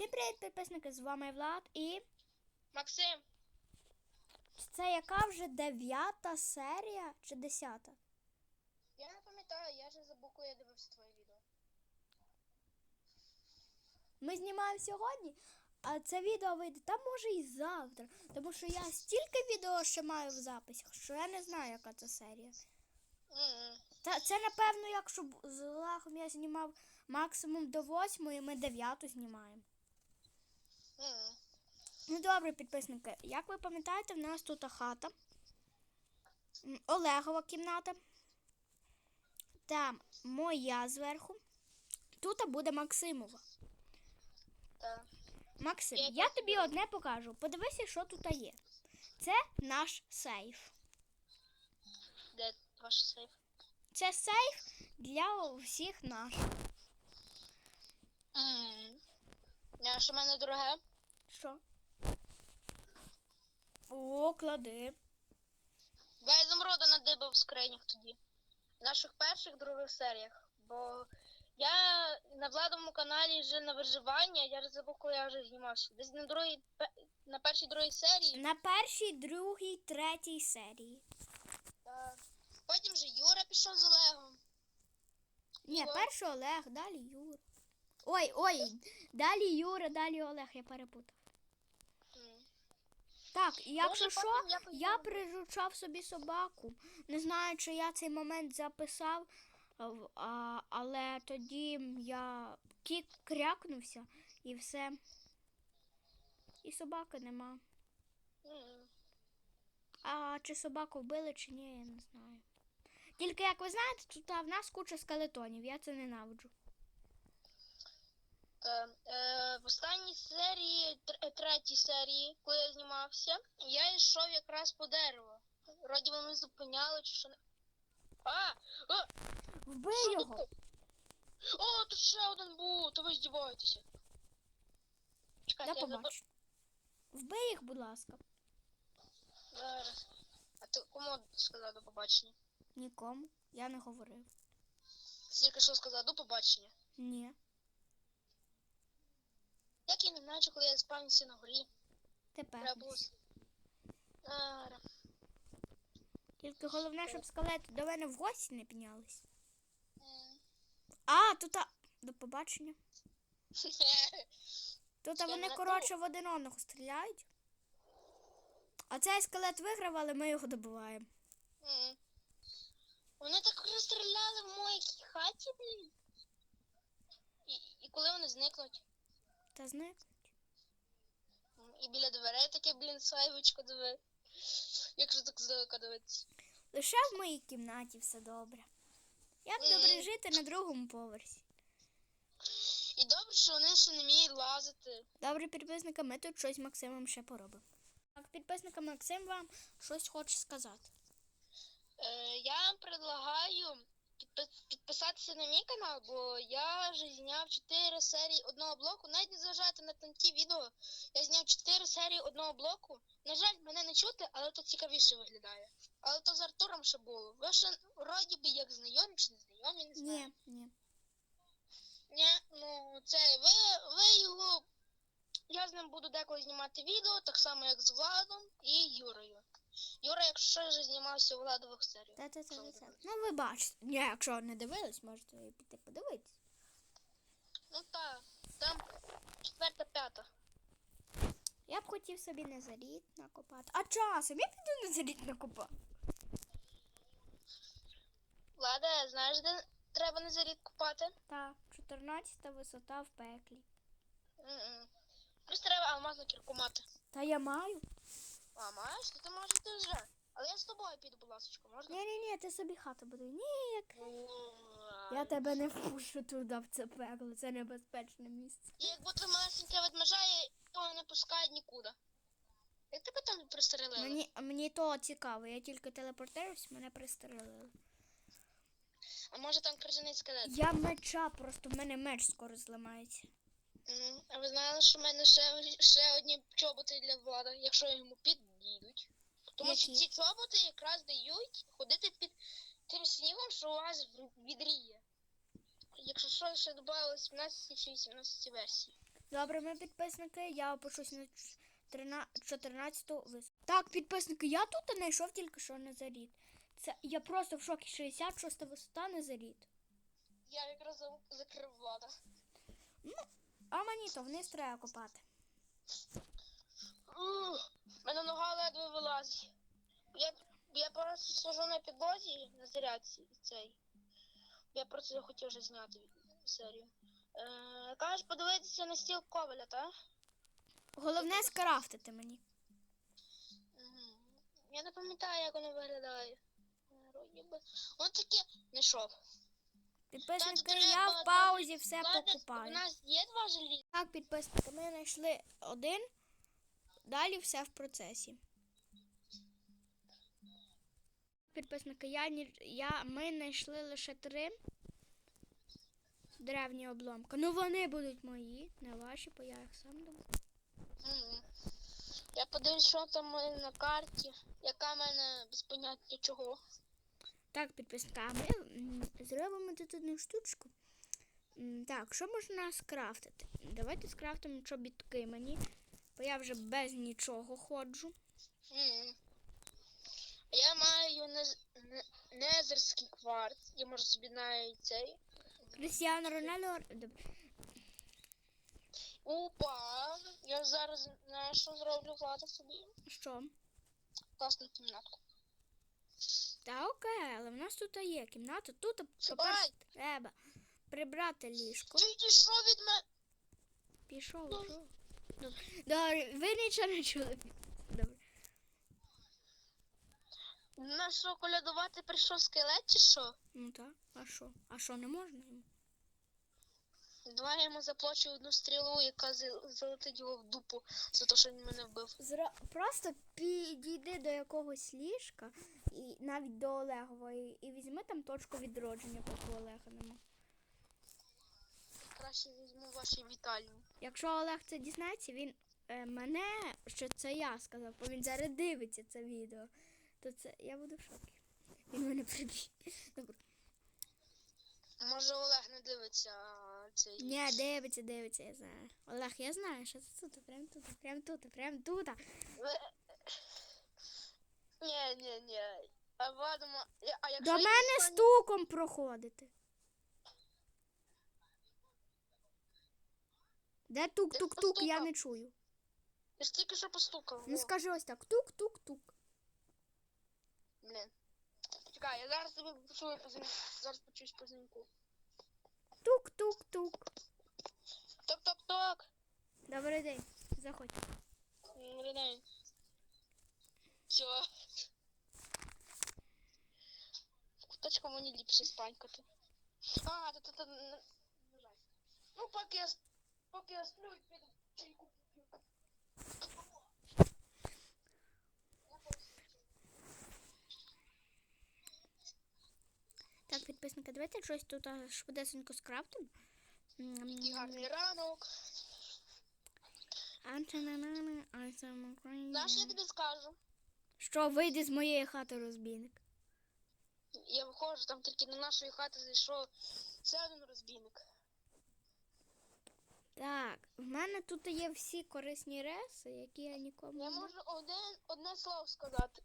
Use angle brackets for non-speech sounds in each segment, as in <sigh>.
Всім привіт, підписники! З вами Влад і Максим, це яка вже дев'ята серія чи десята? я не пам'ятаю, я вже забув, коли я дивився твоє відео. Ми знімаємо сьогодні, а це відео вийде там може і завтра. Тому що я стільки відео ще маю в записях, що я не знаю, яка це серія. Та це напевно, якщо з Олегом я знімав максимум до восьмої, ми дев'яту знімаємо. Ну добре, підписники. Як ви пам'ятаєте, в нас тут хата. Олегова кімната. Там моя зверху. Тут буде Максимова. Так. Максим, Я я тобі одне покажу. Подивися, що тут є. Це наш сейф. Де ваш сейф? Це сейф для всіх наших. А що в мене дороге? Що? О, клади. Я ізумруда надибав в скринях тоді. В наших перших других серіях. Бо я на владовому каналі вже на виживання, я забув, коли я вже знімався. Десь на другій, на першій другій серії. На першій, другій, третій серії. Та... Потім вже Юра пішов з Олегом. Ні, перший Олег, далі Юра. Ой, ой, далі Юра, далі Олег, я перепутав. Так, і якщо що, я я приручав собі собаку. Не знаю, чи я цей момент записав, а, але тоді я кік крякнувся і все. І собаки нема. А чи собаку вбили, чи ні, я не знаю. Тільки, як ви знаєте, тут в нас куча скелетонів, я це ненавиджу. Е, е, в останній серії, е, третій серії, коли я знімався, я йшов якраз по дереву. Вроді вони зупиняли чи що не. А! а Вбий його! О, тут ще один був, то ви здіваєтеся. Чекайте, Я я заб... Вбий їх, будь ласка. Зараз. А ти кому сказав до побачення? Нікому. Я не говорив. Тільки що сказав до побачення. Ні. Як я не наче, коли я спавнився на горі. Тепер. Тільки головне, щоб скелети до мене в гості не піднялись. А, тут. До побачення. <laughs> Тут вони, коротше, в один одного стріляють. А цей скелет виграв, але ми його добиваємо. Вони так розстріляли в моїй хаті, блін. І коли вони зникнуть? Та зник. І біля дверей таке, блін, сайвочко диви. Якщо так здалека дивитися. Лише в моїй кімнаті все добре. Як Мгм. добре жити на другому поверсі? І добре, що вони ще не вміють лазити. Добре, підписника, ми тут щось з Максимом ще поробимо. Так, підписника Максим вам щось хоче сказати. Е, я вам предлагаю підписатися на мій канал, бо я вже зняв 4 серії одного блоку. Навіть не зважайте на тонкі відео. Я зняв 4 серії одного блоку. На жаль, мене не чути, але то цікавіше виглядає. Але то з Артуром ще було. Ви ще вроді би як знайомі чи не знайомі, не знаю. Ні, ні. Ні, ну це ви, ви його. Я з ним буду деколи знімати відео, так само як з Владом і Юрою. Юра, якщо вже знімався у Владових серіях. Та, та, та, та, та. Ну, ви бачите. Ні, якщо не дивились, можете піти подивитися. Ну так, там четверта, п'ята. Я б хотів собі незаріт накопати. А часом я піду незаріт накопати. Влада, знаєш, де треба не зарід купати? Так, 14 висота в пеклі. М-м. Просто треба алмазну кірку мати. Та я маю. А, маєш? То ти можеш ти вже. Але я з тобою піду, будь ласка, можна? Ні, ні, ні, ти собі хату будуй. Ні, як. Я тебе не впущу туди в це пекло, це небезпечне місце. І як будто малесеньке ведмежає, то не пускають нікуди. Як тебе там пристрелили? Мені, мені то цікаво, я тільки телепортируюсь, мене пристрелили. А може там крижаний скелет? Я меча, просто в мене меч скоро зламається. М, А ви знали, що в мене ще, ще одні чоботи для влада, якщо я йому підійдуть. Тому що ці чоботи якраз дають ходити під тим снігом, що у вас в відрі є. Якщо що, ще додали 17 чи 18 версій. Добре, ми підписники, я опишусь на 14 високу. Так, підписники, я тут знайшов тільки що Назаріт. Це я просто в шокі 66 висота Назаріт. Я якраз за- закрив влада. А мені то вниз треба копати. Вилазить. Я, я просто сижу на підлозі на зарядці цей. Я просто захотів вже зняти серію. Е, кажеш подивитися на стіл коваля, так? Головне скрафтити мені. Угу. Я не пам'ятаю, як воно виглядає. Воно таке не йшов. Підписники, я в паузі все Ладно, У нас є два желіза. Так, підписники, ми знайшли один. Далі все в процесі. Підписники, я, я, ми знайшли лише три древні обломки. Ну вони будуть мої, не ваші, бо я їх сам. Мгм. Я подивлюсь, що там на карті, яка в мене без поняття чого. Так, підписники, а ми зробимо тут одну штучку. Так, що можна скрафтити? Давайте скрафтимо чобітки мені, бо я вже без нічого ходжу. Мгм. Я маю нез... не- незерський кварц. Я можу собі навіть цей. Крістіано Рональдо. Добре. Опа! Я зараз знаю, що зроблю влада собі. Що? Класну кімнатку. Та окей, але в нас тут є кімната. Тут, по-перше, треба прибрати ліжко. Ти йшов від мене. Пішов, пішов. Добре, ви нічого не чули. Добре. На що колядувати прийшов скелет чи що? Ну так, а що? А що не можна йому? Давай я йому заплачу одну стрілу, яка залетить його в дупу за те, що він мене вбив. Зра... Просто підійди до якогось ліжка, і навіть до Олегової, і візьми там точку відродження, поки Олега нема. Краще візьму ваші вітальні. Якщо Олег це дізнається, він е, мене, що це я сказав, бо він зараз дивиться це відео, то це я буду в шокі. Він мене приб'є. Добре. Може Олег не дивиться цей. Ні, дивиться, дивиться, я знаю. Олег, я знаю, що це тут, прям тут, прям тут, прям тут. Ні, ні, ні. А Вадима, я- а якщо До мене стану- стуком проходити. Де тук-тук-тук, я не чую. Я ж тільки що постукав. Ну скажи ось так, тук-тук-тук. Блін. Чекай, я зараз тебе почую по. Зараз почуюсь по дзвінку. Тук-тук-тук. Ток-ток-ток. Добрий день, заходь. Добрий день. Все. В куточку мені ліпше спанькати. А, та Ну, поки я поки я сплю, піду підписники, давайте щось тут швидесенько скрафтимо. Гарний ранок. Знаєш, я тобі скажу. Що, вийди з моєї хати, розбійник. Я виходжу, там тільки на нашої хати зайшов ще один розбійник. Так, в мене тут є всі корисні реси, які я нікому Я можу один, одне слово сказати.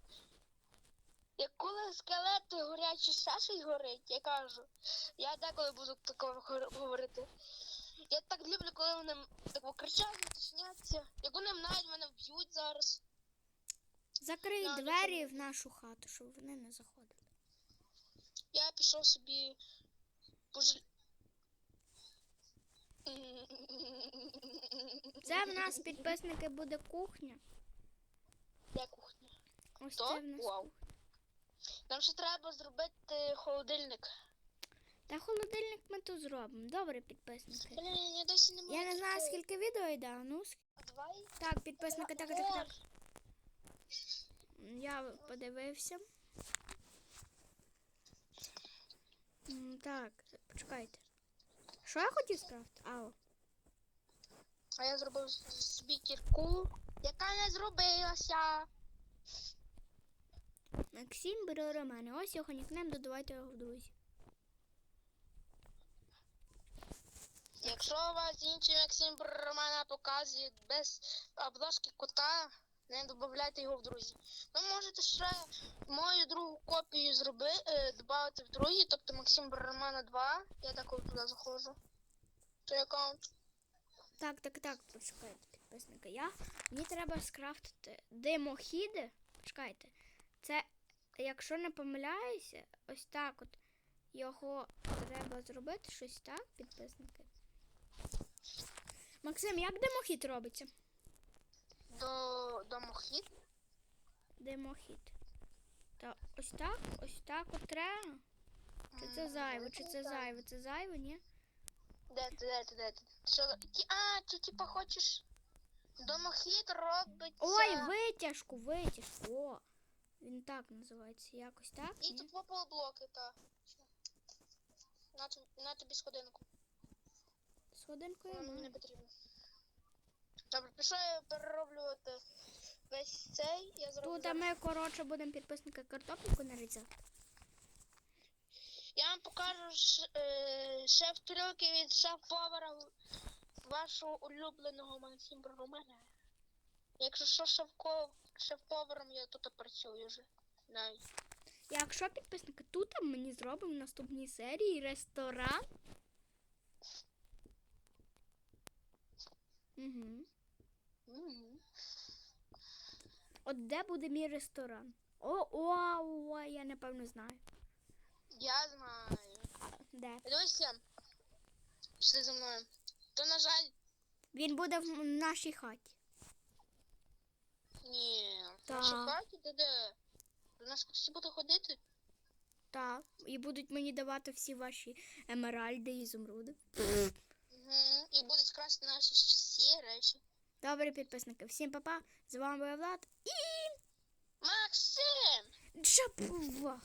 Як коли скелети горять чи ще горить, я кажу, я деколи буду такого говорити. Я так люблю, коли вони так кричать, тишняться. Як вони навіть мене вб'ють зараз. Закрий Да, двері нічого. в нашу хату, щоб вони не заходили. Я пішов собі пожил... Це в <laughs> нас підписники буде кухня. Де кухня? Ось То? це в нас. Вау. Нам ще треба зробити холодильник. Та холодильник ми тут зробимо. Добре, підписники. Блін, я досі не можу. Я не знаю, скільки відео йде, а ну ск- Давай. Так, підписники, так, так, так. Я подивився. М, Так, почекайте. Що я хотів сказати? Ау. А я зробив собі кірку, яка не зробилася. Максим бере Романи. Ось його нікнем, додавайте його в друзі. Якщо у вас інший Максим Романа показує без обложки кота, не додавайте його в друзі. Ви можете ще мою другу копію зроби, е, додати в другі, тобто Максим Романа 2. Я також туди заходжу. Той аккаунт. Так, так, так, почекайте, підписники. Я мені треба скрафтити димохіди. Почекайте. Це, якщо не помиляюся, ось так от його треба зробити щось так, підписники. Максим, як димохід робиться? До домохід. Димохід. Та ось так, ось так от треба. Чи це зайве, чи це зайве? Це зайве, ні? Де ти, де ти, де ти? Що, а, ти типа хочеш домохід робиться. Ой, витяжку, витяжку. О, він так називається. Якось так. І ні? тут попало блоки, та. На, на тобі сходинку. Воно мені не потрібно. Добре, пішов я перероблювати весь цей. Я зроблю. Тут ми, коротше, будемо підписника картопельку нарізати. Я вам покажу е, шеф тарілки від шеф-повара вашого улюбленого Максим Романа. Якщо що, шеф-ко- шеф-поваром я тут працюю вже. Навіть. Якщо підписники тут мені зробимо в наступній серії ресторан. Угу. Мгм. От де буде мій ресторан? О, о, о, я напевно знаю. Я знаю. Де? Дивися. Пішли за мною. То, на жаль, Він буде в нашій хаті. Ні. Так. нашій де? До нас всі будуть ходити. Так. І будуть мені давати всі ваші емеральди і зумруди. Угу. І будуть красти наші всі речі. Добре, підписники. Всім па-па. З вами був Влад. Максим! Чапува.